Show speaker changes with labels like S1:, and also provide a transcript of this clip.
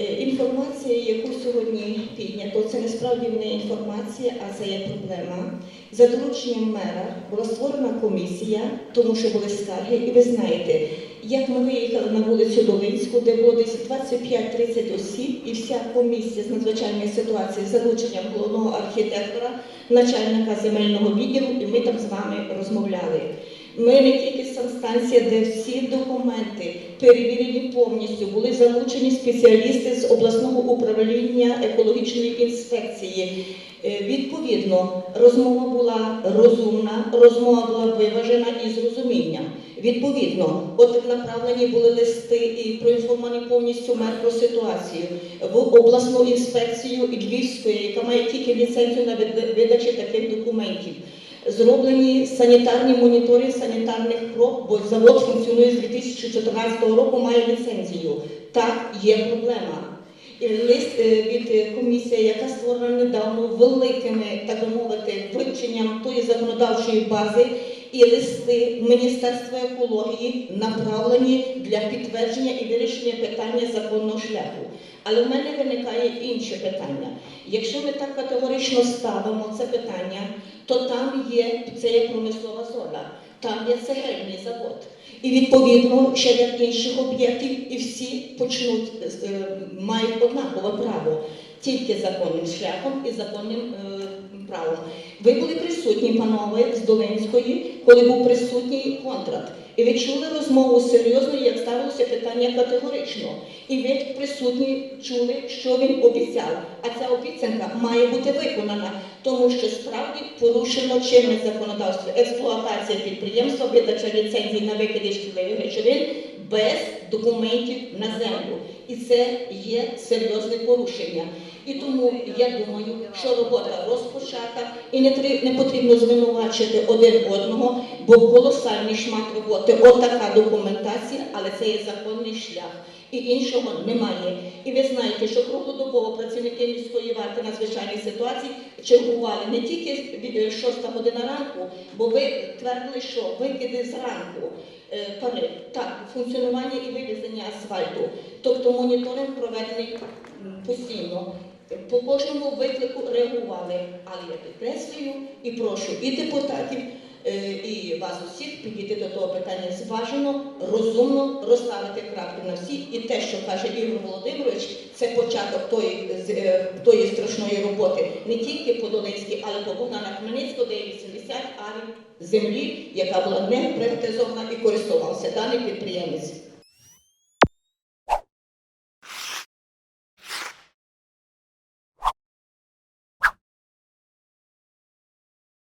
S1: Е, Інформація, яку сьогодні піднято, це насправді не інформація, а це є проблема. За дорученням мера була створена комісія, тому що були скарги, і ви знаєте, як ми виїхали на вулицю Долинську, де було десь 25-30 осіб, і вся комісія з надзвичайної ситуації з залученням головного архітектора, начальника земельного відділу, і ми там з вами розмовляли. Ми не тільки санстанція, де всі документи перевірені повністю, були залучені спеціалісти з обласного управління екологічної інспекції. Е, Відповідно, розмова була розумна, розмова була виважена і з розумінням. Відповідно, от направлені були листи і проінформовані повністю мер про ситуацію в обласну інспекцію і Львівської, яка має тільки ліцензію на видачі таких документів. Зроблені санітарні монітори санітарних проб, бо завод функціонує з 2014 року, має ліцензію. Так, є проблема. І лист е, від е, комісії, яка створена недавно великими, так би мовити, вивченням тої законодавчої бази, і листи Міністерства екології направлені для підтвердження і вирішення питання законного шляху. Але в мене виникає інше питання. Якщо ми так категорично ставимо це питання, то там є це є промислова зона, там є цегельний завод. І відповідно ще ряд інших об'єктів, і всі почнуть е, мають однакове право тільки законним шляхом і законним е, правом. Ви були присутні, панове, з Долинської, коли був присутній контракт. І ви чули розмову серйозно, як ставилося питання категорично. І ви присутні чули, що він обіцяв. А ця обіцянка має бути виконана, тому що справді порушено чинне законодавство, експлуатація підприємства, видача ліцензій на викиди шкідливих речовин без документів на землю. І це є серйозне порушення. І тому я думаю, що робота розпочата і не, не потрібно звинувачити один одного, бо колосальний шмат роботи, отака документація, але це є законний шлях. І іншого немає. І ви знаєте, що круглодобово працівники міської варти надзвичайних ситуацій чергували не тільки від е, 6 година ранку, бо ви твердили, що викиди зранку е, пари. Так, функціонування і вивезення асфальту. Тобто моніторинг проведений постійно. По кожному виклику реагували, але я підкреслюю і прошу і депутатів, е, і вас усіх підійти до того питання зважено, розумно розставити крапки на всі. І те, що каже Ігор Володимирович, це початок тої, е, тої страшної роботи не тільки по Долинській, але по Богдана Хмельницького, де є 80 арів землі, яка була не приватизована і користувався даний підприємець.